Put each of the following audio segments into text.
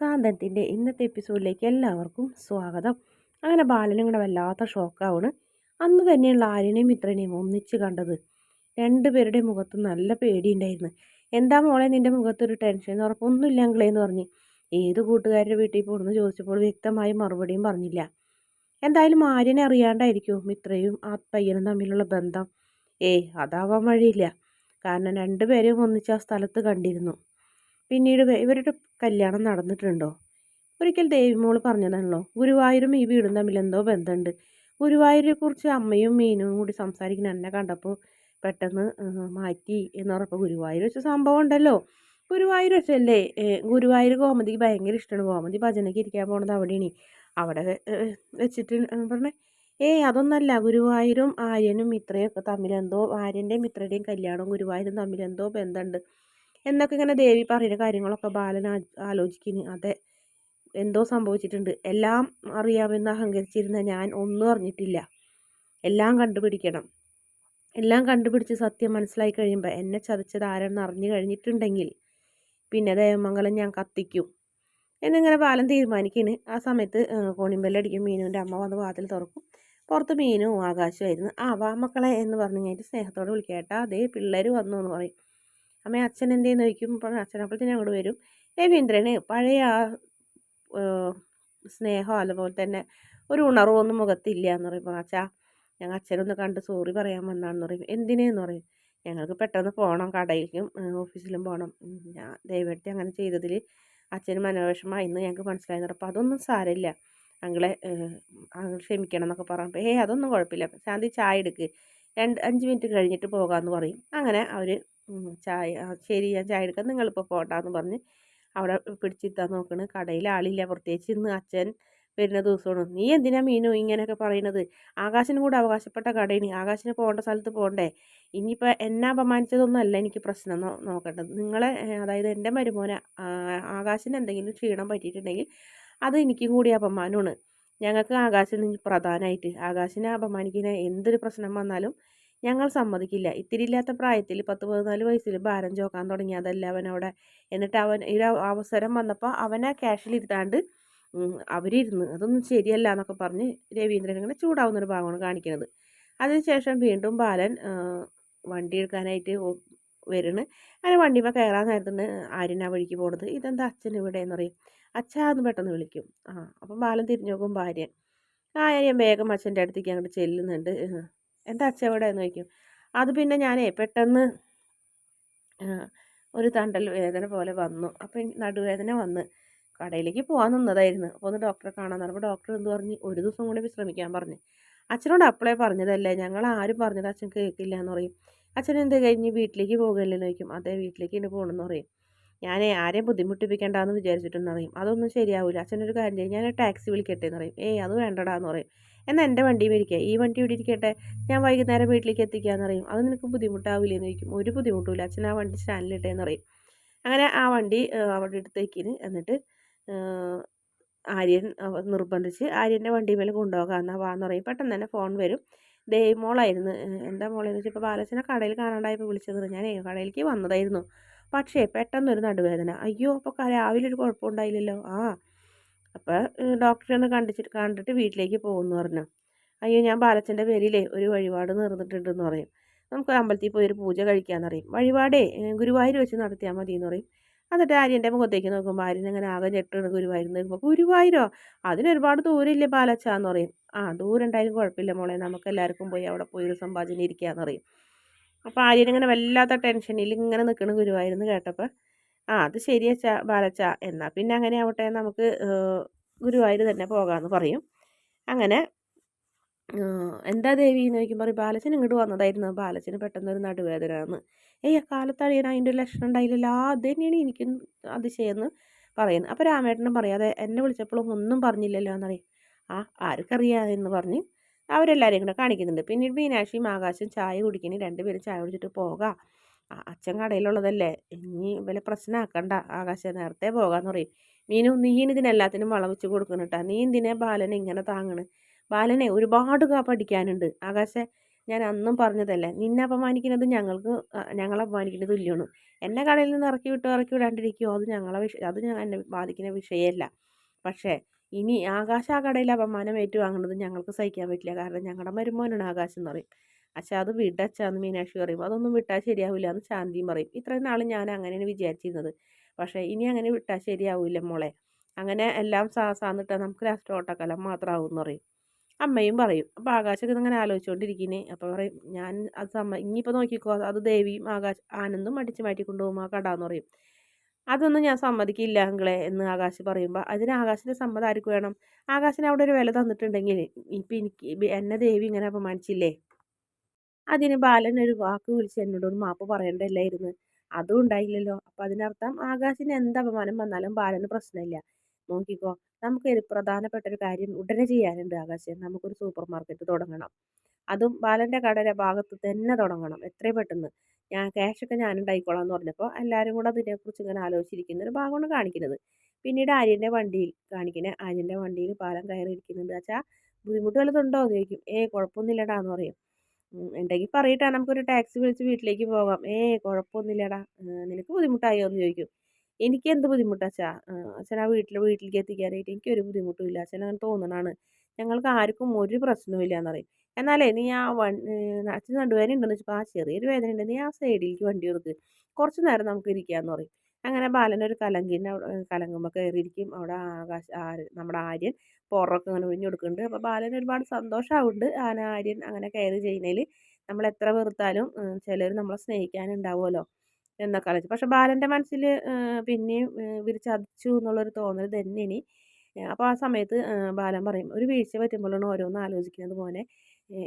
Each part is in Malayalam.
സാന്ത്വനത്തിന്റെ ഇന്നത്തെ എപ്പിസോഡിലേക്ക് എല്ലാവർക്കും സ്വാഗതം. അങ്ങനെ ബാലനും കൂടെ വല്ലാത്ത ഷോക്കാവാണ് അന്ന് തന്നെയുള്ള ആര്യനെയും മിത്രനെയും ഒന്നിച്ച് കണ്ടത് രണ്ടുപേരുടെ മുഖത്ത് നല്ല പേടിയുണ്ടായിരുന്നു. എന്താ മോളെ നിന്റെ മുഖത്തൊരു ടെൻഷൻ എന്ന് ഉറപ്പൊന്നുമില്ല അങ്കിളേന്ന് പറഞ്ഞ്. ഏത് കൂട്ടുകാരുടെ വീട്ടിൽ പോകുന്നു ചോദിച്ചപ്പോൾ വ്യക്തമായി മറുപടിയും പറഞ്ഞില്ല. എന്തായാലും ആര്യനെ അറിയാണ്ടായിരിക്കും മിത്രയും ആ പയ്യനും തമ്മിലുള്ള ബന്ധം. ഏയ് അതാവാൻ വഴിയില്ല. കാരണം രണ്ടുപേരെയും ഒന്നിച്ച് ആ സ്ഥലത്ത് കണ്ടിരുന്നു. പിന്നീട് ഇവരുടെ കല്യാണം നടന്നിട്ടുണ്ടോ? ഒരിക്കൽ ദേവിമോൾ പറഞ്ഞതാണല്ലോ ഗുരുവായൂരും ഈ വീടും തമ്മിൽ എന്തോ ബന്ധമുണ്ട്. ഗുരുവായൂരെ കുറിച്ച് അമ്മയും മീനും കൂടി സംസാരിക്കുന്ന എന്നെ കണ്ടപ്പോൾ പെട്ടെന്ന് മാറ്റി എന്ന് പറഞ്ഞപ്പോൾ ഗുരുവായൂർ വെച്ച സംഭവം ഉണ്ടല്ലോ. ഗുരുവായൂർ വെച്ചല്ലേ ഗുരുവായൂർ ഗോമതിക്ക് ഭയങ്കര ഇഷ്ടമാണ്. ഗോമതി ഭജനയ്ക്ക് ഇരിക്കാൻ പോണത് അവിടെയാണ്. അവിടെ വെച്ചിട്ട് പറഞ്ഞേ ഏയ് അതൊന്നല്ല ഗുരുവായൂരും ആര്യനും മിത്രയും ഒക്കെ തമ്മിലെന്തോ ആര്യന്റെയും മിത്രയുടെയും കല്യാണവും ഗുരുവായൂരും തമ്മിലെന്തോ ബന്ധമുണ്ട്. എന്നൊക്കെ ഇങ്ങനെ ദേവി പറയുന്ന കാര്യങ്ങളൊക്കെ ബാലൻ ആലോചിക്കുന്നു അതെ എന്തോ സംഭവിച്ചിട്ടുണ്ട്. എല്ലാം അറിയാമെന്ന് അഹങ്കരിച്ചിരുന്ന ഞാൻ ഒന്നും അറിഞ്ഞിട്ടില്ല. എല്ലാം കണ്ടുപിടിക്കണം. എല്ലാം കണ്ടുപിടിച്ച് സത്യം മനസ്സിലായി കഴിയുമ്പോൾ എന്നെ ചതച്ചത് ആരെന്ന് അറിഞ്ഞു കഴിഞ്ഞിട്ടുണ്ടെങ്കിൽ പിന്നെ ദേവമംഗലം ഞാൻ കത്തിക്കും എന്നിങ്ങനെ ബാലൻ തീരുമാനിക്കുന്നു ആ സമയത്ത് കോണിമ്പല്ലടിക്കും മീനുവിന്റെ അമ്മ വന്ന് വാതിൽ തുറക്കും. പുറത്ത് മീനും ആകാശമായിരുന്നു ആ വാ മക്കളെ എന്ന് പറഞ്ഞു കഴിഞ്ഞിട്ട് സ്നേഹത്തോടെ വിളിക്കേട്ടാ അതേ പിള്ളേർ വന്നു എന്ന് പറയും. അമ്മ അച്ഛൻ എന്തേന്ന് ചോദിക്കും? അച്ഛൻ അപ്പോഴത്തേനും അങ്ങോട്ട് വരും. രവീന്ദ്രന് പഴയ ആ സ്നേഹം അതുപോലെ തന്നെ ഒരു ഉണർവൊന്നും മുഖത്തില്ല എന്ന് പറയുമ്പോൾ അച്ഛാ ഞങ്ങൾ അച്ഛനൊന്ന് കണ്ട് സോറി പറയാൻ വന്നാന്ന് പറയും. എന്തിനേന്ന് പറയും? ഞങ്ങൾക്ക് പെട്ടെന്ന് പോകണം കടയിലേക്കും ഓഫീസിലും പോകണം ഞാൻ ദയവായിട്ട് അങ്ങനെ ചെയ്തതിൽ അച്ഛന് മനോവിഷമമായി ഇന്ന് ഞങ്ങൾക്ക് മനസ്സിലായെന്ന് അപ്പോൾ അതൊന്നും സാരമില്ല. അങ്ങളെ അങ്ങൾ ക്ഷമിക്കണം എന്നൊക്കെ പറയുമ്പോൾ ഏയ് അതൊന്നും കുഴപ്പമില്ല. ശാന്തി ചായ എടുക്ക്. രണ്ട് അഞ്ച് മിനിറ്റ് കഴിഞ്ഞിട്ട് പോകാമെന്ന് പറയും. അങ്ങനെ അവർ ചായ ശരി ഞാൻ ചായ എടുക്കാം നിങ്ങളിപ്പോൾ പോട്ടാന്ന് പറഞ്ഞ് അവിടെ പിടിച്ചിരുത്താൻ നോക്കണ്. കടയിൽ ആളില്ല പ്രത്യേകിച്ച് ഇന്ന് അച്ഛൻ വരുന്ന ദിവസമാണ്. നീ എന്തിനാ മീനു ഇങ്ങനെയൊക്കെ പറയണത്? ആകാശിനും കൂടെ അവകാശപ്പെട്ട കടയിനി ആകാശിന് പോകേണ്ട സ്ഥലത്ത് പോകണ്ടേ ഇനിയിപ്പോൾ എന്നെ അപമാനിച്ചതൊന്നും അല്ല എനിക്ക് പ്രശ്നം നോക്കേണ്ടത്. നിങ്ങളെ അതായത് എന്റെ മരുമോനെ ആകാശിന് എന്തെങ്കിലും ക്ഷീണം പറ്റിയിട്ടുണ്ടെങ്കിൽ അത് എനിക്കും കൂടി അപമാനമാണ്. ഞങ്ങൾക്ക് ആകാശിൽ നിന്ന് പ്രധാനമായിട്ട് ആകാശിനെ അപമാനിക്കുന്ന എന്തൊരു പ്രശ്നം വന്നാലും ഞങ്ങൾ സമ്മതിക്കില്ല. ഇത്തിരി ഇല്ലാത്ത പ്രായത്തിൽ പത്ത് പതിനാല് വയസ്സിൽ ഭാരം ചോക്കാൻ തുടങ്ങി. അതല്ല അവനവിടെ എന്നിട്ട് അവൻ ഈ അവസരം വന്നപ്പോൾ അവനെ ക്യാഷിലിരുത്താണ്ട് അവരിരുന്ന്. അതൊന്നും ശരിയല്ല എന്നൊക്കെ പറഞ്ഞ് രവീന്ദ്രൻ ഇങ്ങനെ ചൂടാവുന്ന ഒരു ഭാഗമാണ് കാണിക്കുന്നത്. അതിനുശേഷം വീണ്ടും ബാലൻ വണ്ടി എടുക്കാനായിട്ട് വരുന്നു അങ്ങനെ വണ്ടിമേ കയറാൻ നേരത്തുനിന്ന് ആര്യൻ ആ വഴിക്ക് പോണത്. ഇതെന്താ അച്ഛൻ ഇവിടെ എന്ന് പറയും അച്ഛാ എന്ന് പെട്ടെന്ന് വിളിക്കും. ആ അപ്പം ബാലൻ തിരിഞ്ഞു നോക്കും ഭാര്യൻ. ആര്യൻ വേഗം അച്ഛന്റെ അടുത്തേക്ക് അങ്ങോട്ട് ചെല്ലുന്നുണ്ട്. എന്താ അച്ഛൻ എവിടെ എന്ന് ചോദിക്കും. അത് പിന്നെ ഞാനേ പെട്ടെന്ന് ഒരു തണ്ടൽ വേദന പോലെ വന്നു. അപ്പം നടുവേദന വന്ന് കടയിലേക്ക് പോകാൻ നിന്നതായിരുന്നു. അപ്പോൾ ഒന്ന് ഡോക്ടറെ കാണാൻ പറഞ്ഞപ്പോൾ ഡോക്ടർ എന്ത് പറഞ്ഞ്? ഒരു ദിവസം കൂടി വിശ്രമിക്കാൻ പറഞ്ഞു. അച്ഛനോട് അപ്പളേ പറഞ്ഞതല്ലേ? ഞങ്ങൾ ആരും പറഞ്ഞത് അച്ഛൻ കേൾക്കില്ല എന്ന് പറയും. അച്ഛൻ എന്ത് കഴിഞ്ഞ് വീട്ടിലേക്ക് പോകുകയല്ലെന്ന് ചോദിക്കും. അതേ വീട്ടിലേക്ക് ഇനി പോകണമെന്ന് പറയും. ഞാൻ ആരെയും ബുദ്ധിമുട്ടിപ്പിക്കേണ്ടെന്ന് വിചാരിച്ചിട്ടെന്ന് പറയും അതൊന്നും ശരിയാവില്ല അച്ഛനൊരു കാര്യം ചെയ്യും. ഞാൻ ടാക്സി വിളിക്കട്ടെ എന്ന് പറയും. ഏയ് അത് വേണ്ടടാന്ന് പറയും. എന്നാൽ എന്റെ വണ്ടിയും ഇരിക്കുക ഈ വണ്ടി ഇവിടെ ഇരിക്കട്ടെ. ഞാൻ വൈകുന്നേരം വീട്ടിലേക്ക് എത്തിക്കാന്ന് പറയും. അത് നിനക്ക് ബുദ്ധിമുട്ടാവില്ലെന്ന് ചോദിക്കും. ഒരു ബുദ്ധിമുട്ടില്ല അച്ഛൻ ആ വണ്ടി സ്റ്റാൻഡിലിട്ടേ എന്ന് പറയും. അങ്ങനെ ആ വണ്ടി അവിടെ എടുത്തേക്കിന് എന്നിട്ട് ആര്യൻ നിർബന്ധിച്ച് ആര്യന്റെ വണ്ടി മേലെ കൊണ്ടുപോകാമെന്നാ വാന്ന് പറയും. പെട്ടെന്ന് തന്നെ ഫോൺ വരും. ദേ മോളായിരുന്നു. എന്താ മോളെന്ന് വെച്ചാൽ ഇപ്പോൾ ബാലച്ചനെ കടയിൽ കാണാണ്ടായപ്പോൾ വിളിച്ചത്. ഞാൻ കടയിലേക്ക് വന്നതായിരുന്നു. പക്ഷേ പെട്ടെന്നൊരു നടുവേദന. അയ്യോ അപ്പോൾ രാവിലെ ഒരു കുഴപ്പമുണ്ടായില്ലല്ലോ. ആ അപ്പോൾ ഡോക്ടറെ ഒന്ന് കണ്ടിച്ചിട്ട് കണ്ടിട്ട് വീട്ടിലേക്ക് പോകുമെന്ന് പറഞ്ഞു. അയ്യോ ഞാൻ ബാലച്ചന്റെ പേരിലേ ഒരു വഴിപാട് നിർന്നിട്ടുണ്ടെന്ന് പറയും. നമുക്ക് അമ്പലത്തിൽ പോയി ഒരു പൂജ കഴിക്കാമെന്ന് പറയും. വഴിപാടേ ഗുരുവായൂർ വെച്ച് നടത്തിയാൽ മതി എന്ന് പറയും. എന്നിട്ട് ആര്യന്റെ മുഖത്തേക്ക് നോക്കുമ്പോൾ ആര്യൻ അങ്ങനെ ആകെ ഞെട്ടാണ് ഗുരുവായൂർ നോക്കുമ്പോൾ ഗുരുവായൂരോ? അതിനൊരുപാട് ദൂരമില്ലേ ബാലച്ചാന്ന് പറയും. ആ ദൂരം ഉണ്ടായാലും കുഴപ്പമില്ല മോളെ. നമുക്ക് എല്ലാവർക്കും പോയി അവിടെ പോയി ഒരു സമ്പാദ്യം എന്ന് പറയും. അപ്പോൾ ആര്യൻ ഇങ്ങനെ വല്ലാത്ത ടെൻഷനിൽ ഇങ്ങനെ നിൽക്കുന്ന ഗുരുവായൂരെന്ന് കേട്ടപ്പോൾ ആ അത് ശരിയച്ചാ ബാലച്ച എന്നാൽ പിന്നെ അങ്ങനെ ആവട്ടെ നമുക്ക് ഗുരുവായൂർ തന്നെ പോകാമെന്ന് പറയും. അങ്ങനെ എന്താ ദേവി? എന്ന് ചോദിക്കുമ്പോൾ ബാലച്ചൻ ഇങ്ങോട്ട് വന്നതായിരുന്നു. ബാലച്ചന് പെട്ടെന്നൊരു നടുവേദന എന്ന് ഏയ് കാലത്താണ് അതിന്റെ അതിന്റെ ലക്ഷണം ഉണ്ടായില്ലല്ലോ. അത് തന്നെയാണ് എനിക്കും അതിശയെന്ന് പറയുന്നത്. അപ്പോൾ രാമേട്ടനും പറയാതെ എന്നെ വിളിച്ചപ്പോഴും ഒന്നും പറഞ്ഞില്ലല്ലോ എന്നറിയും. ആ ആർക്കറിയാം? എന്ന് പറഞ്ഞ് അവരെല്ലാവരെയും കൂടെ കാണിക്കുന്നുണ്ട്. പിന്നീട് മീനാക്ഷിയും ആകാശം ചായ കുടിക്കണേ രണ്ടുപേരും ചായ കുടിച്ചിട്ട് പോകാം. അച്ഛൻ കടയിലുള്ളതല്ലേ? ഇനി വല്ല പ്രശ്നമാക്കണ്ട ആകാശം നേരത്തെ പോകാമെന്ന് പറയും. മീനു നീ ഇതിനെല്ലാത്തിനും വളം വെച്ച് കൊടുക്കണം കേട്ടോ നീ ഇതിനെ ബാലനെ ഇങ്ങനെ താങ്ങണ് ബാലനെ ഒരുപാട് പഠിക്കാനുണ്ട്. ആകാശ ഞാൻ അന്നും പറഞ്ഞതല്ലേ. നിന്നെ അപമാനിക്കുന്നത് ഞങ്ങൾക്ക് ഞങ്ങളെ അപമാനിക്കുന്നത് തുല്യമാണ് എന്നെ കടയിൽ നിന്ന് ഇറക്കി വിട്ടോ ഇറക്കി വിടാണ്ടിരിക്കുമോ അത് ഞങ്ങളെ വിഷ അത് ഞാൻ എന്നെ ബാധിക്കുന്ന വിഷയമല്ല പക്ഷേ ഇനി ആകാശ ആ കടയിൽ അപമാനം ഏറ്റുവാങ്ങുന്നത്. ഞങ്ങൾക്ക് സഹിക്കാൻ പറ്റില്ല. കാരണം ഞങ്ങളുടെ മരുമോനാണ് ആകാശം എന്ന് പറയും. അച്ഛാ അത് വിടച്ചാന്ന് മീനാക്ഷി പറയും. അതൊന്നും വിട്ടാൽ ശരിയാവില്ല എന്ന് ശാന്തിയും പറയും. ഇത്രയും നാൾ ഞാൻ അങ്ങനെയാണ് വിചാരിച്ചിരുന്നത്. പക്ഷേ ഇനി അങ്ങനെ വിട്ടാൽ ശരിയാവില്ല മോളെ. അങ്ങനെ എല്ലാം സാന്നിട്ടാൽ നമുക്ക് ലാസ്റ്റ് ഓട്ടക്കലം മാത്രമാവും എന്ന് പറയും. അമ്മയും പറയും. അപ്പോൾ ആകാശൊക്കെ ഇങ്ങനെ ആലോചിച്ചുകൊണ്ടിരിക്കുന്നേ അപ്പോൾ പറയും ഞാൻ അത് സമ്മ ഇനിയിപ്പോൾ നോക്കിക്കോ അത് ദേവിയും ആകാശ് ആനന്ദും അടിച്ചു മാറ്റി കൊണ്ടുപോകും ആ കട എന്ന് പറയും. അതൊന്നും ഞാൻ സമ്മതിക്കില്ല അങ്ങളെ എന്ന് ആകാശ് പറയുമ്പോൾ അതിന് ആകാശിന്റെ സമ്മതം ആർക്ക് വേണം? ആകാശിന് അവിടെ ഒരു വില തന്നിട്ടുണ്ടെങ്കിൽ ഇപ്പം എനിക്ക് എന്നെ ദേവി ഇങ്ങനെ അപമാനിച്ചില്ലേ? അതിന് ബാലൻ ഒരു വാക്ക് വിളിച്ച് എന്നോട് ഒരു മാപ്പ് പറയണ്ടല്ലായിരുന്നു. അതും ഉണ്ടായില്ലല്ലോ. അപ്പം അതിനർത്ഥം ആകാശിന് എന്ത് അപമാനം വന്നാലും ബാലന് പ്രശ്നമില്ല. നോക്കിക്കോ നമുക്ക് പ്രധാനപ്പെട്ട ഒരു കാര്യം ഉടനെ ചെയ്യാനുണ്ട് ആകാശം. നമുക്കൊരു സൂപ്പർ മാർക്കറ്റ് തുടങ്ങണം. അതും ബാലന്റെ കടയുടെ ഭാഗത്ത് തന്നെ തുടങ്ങണം. എത്രയും പെട്ടെന്ന്. ഞാൻ ക്യാഷൊക്കെ ഞാനുണ്ടായിക്കോളാം എന്ന് പറഞ്ഞപ്പോൾ എല്ലാവരും കൂടെ അതിനെക്കുറിച്ച് ഇങ്ങനെ ആലോചിച്ചിരിക്കുന്ന ഒരു ഭാഗമാണ് കാണിക്കുന്നത്. പിന്നീട് ആര്യന്റെ വണ്ടിയിൽ കാണിക്കുന്നത് ആര്യന്റെ വണ്ടിയിൽ പാലം കയറി ഇരിക്കുന്നുണ്ട് വെച്ചാൽ ബുദ്ധിമുട്ട് വല്ലതുണ്ടോ? എന്ന് ചോദിക്കും. ഏ കുഴപ്പമൊന്നുമില്ലടാ എന്ന് പറയും ഉണ്ടെങ്കിൽ പറയട്ടെ നമുക്കൊരു ടാക്സി വിളിച്ച് വീട്ടിലേക്ക് പോകാം. ഏ കുഴപ്പമൊന്നുമില്ലടാ. നിനക്ക് ബുദ്ധിമുട്ടായോ എന്ന് ചോദിക്കും. എനിക്ക് എന്ത് ബുദ്ധിമുട്ടാച്ചാ അച്ഛൻ ആ വീട്ടിൽ വീട്ടിലേക്ക് എത്തിക്കാനായിട്ട് എനിക്കൊരു ബുദ്ധിമുട്ടുമില്ല അച്ഛൻ അങ്ങനെ തോന്നണാണ്. ഞങ്ങൾക്ക് ആർക്കും ഒരു പ്രശ്നവും എന്ന് പറയും. എന്നാലേ നീ ആ വൺ അച്ഛൻ നടുവേദന ഉണ്ടെന്ന് വെച്ചപ്പോൾ ആ ചെറിയൊരു വേദന ഉണ്ട് നീ ആ സൈഡിലേക്ക് വണ്ടി കൊടുക്ക് കുറച്ച് നേരം നമുക്ക് ഇരിക്കാമെന്ന് പറയും. അങ്ങനെ ബാലനൊരു കലങ്കിന്റെ അവിടെ കലങ്കുമ്പോൾ കയറിയിരിക്കും. അവിടെ ആകാശ നമ്മുടെ ആര്യൻ പുറമൊക്കെ ഇങ്ങനെ ഒഴിഞ്ഞു കൊടുക്കുന്നുണ്ട്. അപ്പോൾ ബാലൻ ഒരുപാട് സന്തോഷമാവുന്നുണ്ട് ആന ആര്യൻ അങ്ങനെ കയറി ചെയ്യുന്നതിൽ നമ്മൾ എത്ര വെറുത്താലും ചിലർ നമ്മളെ സ്നേഹിക്കാനുണ്ടാവുമല്ലോ എന്നൊക്കെ ആലോചിച്ചു. പക്ഷെ ബാലന്റെ മനസ്സിൽ പിന്നെയും ഇവർ ചതിച്ചു എന്നുള്ളൊരു തോന്നൽ തന്നെ തന്നെയാണ്. അപ്പോൾ ആ സമയത്ത് ബാലൻ പറയും ഒരു വീഴ്ച പറ്റുമ്പോഴാണ് ഓരോന്ന് ആലോചിക്കുന്നത് പോലെ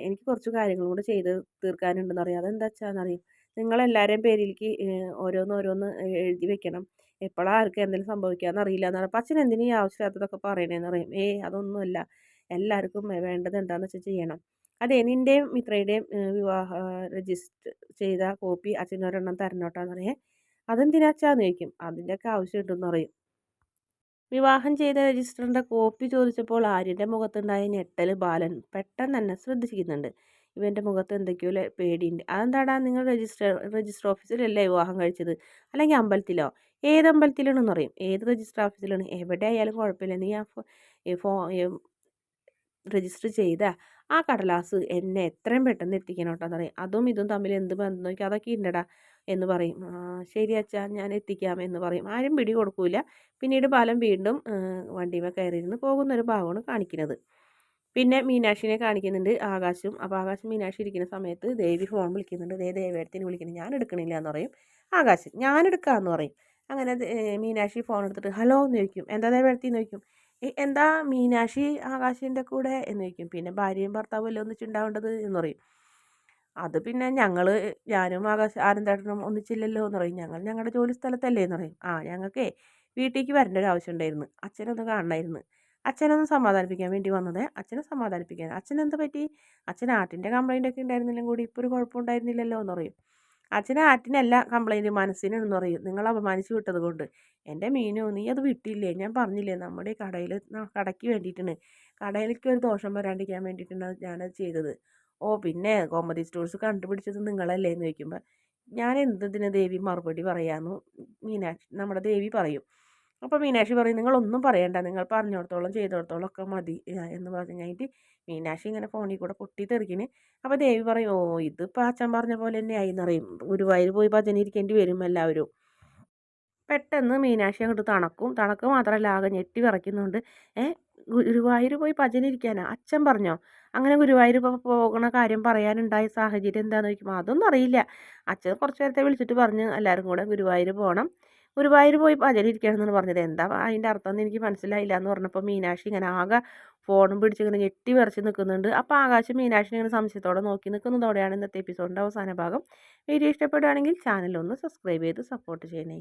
എനിക്ക് കുറച്ച് കാര്യങ്ങളും കൂടെ ചെയ്ത് തീർക്കാനുണ്ടെന്ന് അറിയാം അതെന്താ വെച്ചാന്നറിയും നിങ്ങളെല്ലാവരെയും പേരിലേക്ക് ഓരോന്ന് ഓരോന്ന് എഴുതി വെക്കണം. എപ്പോഴാണ് ആർക്ക് എന്തെങ്കിലും സംഭവിക്കാമെന്ന് അറിയില്ല എന്ന് പറയുമ്പോൾ അച്ഛൻ എന്തിനും ഈ ആവശ്യമില്ലാത്തതൊക്കെ പറയണേന്ന് അറിയും ഏയ് അതൊന്നുമല്ല. എല്ലാവർക്കും വേണ്ടത് എന്താണെന്ന് വെച്ചാൽ ചെയ്യണം. അതെ നിന്റെയും മിത്രയുടെയും വിവാഹ രജിസ്റ്റർ ചെയ്ത കോപ്പി അച്ഛനൊരെണ്ണം തരണോട്ടാന്ന് പറയേ. അതെന്തിനാച്ചാന്ന് ചോദിക്കും. അതിന്റെയൊക്കെ ആവശ്യമുണ്ടെന്ന് പറയും. വിവാഹം ചെയ്ത രജിസ്റ്ററിന്റെ കോപ്പി ചോദിച്ചപ്പോൾ ആര്യന്റെ മുഖത്തുണ്ടായ ഞെട്ടൽ ബാലൻ പെട്ടെന്ന് തന്നെ ശ്രദ്ധിക്കുന്നുണ്ട് ഇവന്റെ മുഖത്ത് എന്തൊക്കെയോ പേടിയുണ്ട്. അതെന്താടാ നിങ്ങൾ രജിസ്റ്റർ രജിസ്റ്റർ ഓഫീസിലല്ലേ വിവാഹം കഴിച്ചത്? അല്ലെങ്കിൽ അമ്പലത്തിലോ? ഏത് അമ്പലത്തിലാണെന്ന് അറിയും ഏത് രജിസ്റ്റർ ഓഫീസിലാണ്? എവിടെ ആയാലും കുഴപ്പമില്ല. നീ ആ ഫോ രജിസ്റ്റർ ചെയ്ത ആ കടലാസ് എന്നെ എത്രയും പെട്ടെന്ന് എത്തിക്കണം കേട്ടോ പറയും. അതും ഇതും തമ്മിൽ എന്ത് ബന്ധം? നോക്കി അതൊക്കെ ഉണ്ടടാ. എന്ന് പറയും. ശരി അച്ഛാ ഞാൻ എത്തിക്കാം എന്ന് പറയും. ആരും പിടി കൊടുക്കൂല. പിന്നീട് ബാലൻ വീണ്ടും വണ്ടിമേ കയറിയിരുന്ന് പോകുന്നൊരു ഭാഗമാണ് കാണിക്കുന്നത്. പിന്നെ മീനാക്ഷിനെ കാണിക്കുന്നുണ്ട് ആകാശും. അപ്പോൾ ആകാശം മീനാക്ഷി ഇരിക്കുന്ന സമയത്ത് ദേവി ഫോൺ വിളിക്കുന്നുണ്ട്. ദേ ദേവേടത്തിന് വിളിക്കുന്നു. ഞാൻ എടുക്കണില്ല എന്ന് പറയും. ആകാശ് ഞാൻ എടുക്കാമെന്ന് പറയും. അങ്ങനെ മീനാക്ഷി ഫോൺ എടുത്തിട്ട് ഹലോ എന്ന് ചോദിക്കും. എന്താ ദേവേടത്തി എന്ന് ചോദിക്കും. എന്താ മീനാക്ഷി ആകാശിന്റെ കൂടെ എന്ന് ചോദിക്കും. പിന്നെ ഭാര്യയും ഭർത്താവും അല്ലേ ഒന്നിച്ചുണ്ടാവേണ്ടത് എന്ന് പറയും. അത് പിന്നെ ഞങ്ങൾ ഞാനും ആകാശ ആനന്ദേട്ടനും ഒന്നിച്ചില്ലല്ലോ എന്ന് പറയും. ഞങ്ങൾ ഞങ്ങളുടെ ജോലി സ്ഥലത്തല്ലേ എന്ന് പറയും. ആ ഞങ്ങൾക്കേ വീട്ടിലേക്ക് വരേണ്ട ഒരു ആവശ്യം ഉണ്ടായിരുന്നു. അച്ഛനൊന്ന് കാണണമായിരുന്നു അച്ഛനൊന്ന് സമാധാനിപ്പിക്കാൻ വേണ്ടി വന്നത്. അച്ഛനെ സമാധാനിപ്പിക്കാൻ. അച്ഛൻ എന്ത് പറ്റി? അച്ഛൻ ആട്ടിന്റെ കംപ്ലൈന്റ് ഒക്കെ ഉണ്ടായിരുന്നില്ലും കൂടി. ഇപ്പോൾ ഒരു കുഴപ്പമുണ്ടായിരുന്നില്ലല്ലോ എന്ന് പറയും. അച്ഛനെ ആറ്റിനല്ല കംപ്ലൈന്റ് മനസ്സിനെന്ന് പറയും. നിങ്ങൾ അപമാനിച്ച് വിട്ടത് കൊണ്ട്. എന്റെ മീനോ നീ അത് വിട്ടില്ലേ? ഞാൻ പറഞ്ഞില്ലേ നമ്മുടെ കടയിൽ കടയ്ക്ക് വേണ്ടിയിട്ടാണ്. കടയിലേക്ക് ഒരു ദോഷം വരാണ്ടിരിക്കാൻ വേണ്ടിയിട്ടാണ് ഞാനത് ചെയ്തത്. ഓ പിന്നെ കോമഡി സ്റ്റോഴ്സ് കണ്ടുപിടിച്ചത് നിങ്ങളല്ലേ എന്ന് ചോദിക്കുമ്പോൾ ഞാൻ എന്തിന് ദേവി മറുപടി പറയാമെന്ന് മീനാക്ഷി നമ്മുടെ ദേവി പറയും. അപ്പോൾ മീനാക്ഷി പറയും നിങ്ങളൊന്നും പറയണ്ട നിങ്ങൾ പറഞ്ഞിടത്തോളം ചെയ്തിടത്തോളം ഒക്കെ മതി എന്ന് പറഞ്ഞു കഴിഞ്ഞിട്ട് മീനാക്ഷി ഇങ്ങനെ ഫോണിൽ കൂടെ പൊട്ടി തെറിക്കിന് അപ്പോൾ ദേവി പറയും ഓ ഇതിപ്പോൾ അച്ഛൻ പറഞ്ഞ പോലെ തന്നെ ആയി എന്നറിയും ഗുരുവായൂർ പോയി ഭജന ഇരിക്കേണ്ടി വരും എല്ലാവരും. പെട്ടെന്ന് മീനാക്ഷി അങ്ങോട്ട് തണക്കും. തണക്ക് മാത്രമല്ല ആകെ ഞെട്ടി വിറയ്ക്കുന്നുണ്ട്. ഏ ഗുരുവായൂർ പോയി ഭജന ഇരിക്കാനാ അച്ഛൻ പറഞ്ഞോ? അങ്ങനെ ഗുരുവായൂർ പോകുന്ന കാര്യം പറയാനുണ്ടായ സാഹചര്യം എന്താണെന്ന് ചോദിക്കുമ്പോൾ അതൊന്നും അറിയില്ല. അച്ഛൻ കുറച്ച് നേരത്തെ വിളിച്ചിട്ട് പറഞ്ഞ് എല്ലാവരും കൂടെ ഗുരുവായൂർ പോകണം ഗുരുവായൂർ പോയി ഭജന ഇരിക്കുകയാണെന്നാണ് പറഞ്ഞത്. എന്താ അതിന്റെ അർത്ഥം എന്ന് എനിക്ക് മനസ്സിലായില്ല എന്ന് പറഞ്ഞപ്പോൾ മീനാക്ഷി ഇങ്ങനെ ആകെ ഫോണും പിടിച്ച് ഇങ്ങനെ ഞെട്ടി വിറച്ച് നിൽക്കുന്നുണ്ട് അപ്പോൾ ആകാശം മീനാക്ഷി ഇങ്ങനെ സംശയത്തോടെ നോക്കി നിൽക്കുന്നതോടെയാണ് ഇന്നത്തെ എപ്പിസോഡിന്റെ അവസാന ഭാഗം. വീഡിയോ ഇഷ്ടപ്പെടുകയാണെങ്കിൽ ചാനൽ ഒന്ന് സബ്സ്ക്രൈബ് ചെയ്ത് സപ്പോർട്ട് ചെയ്യണേ.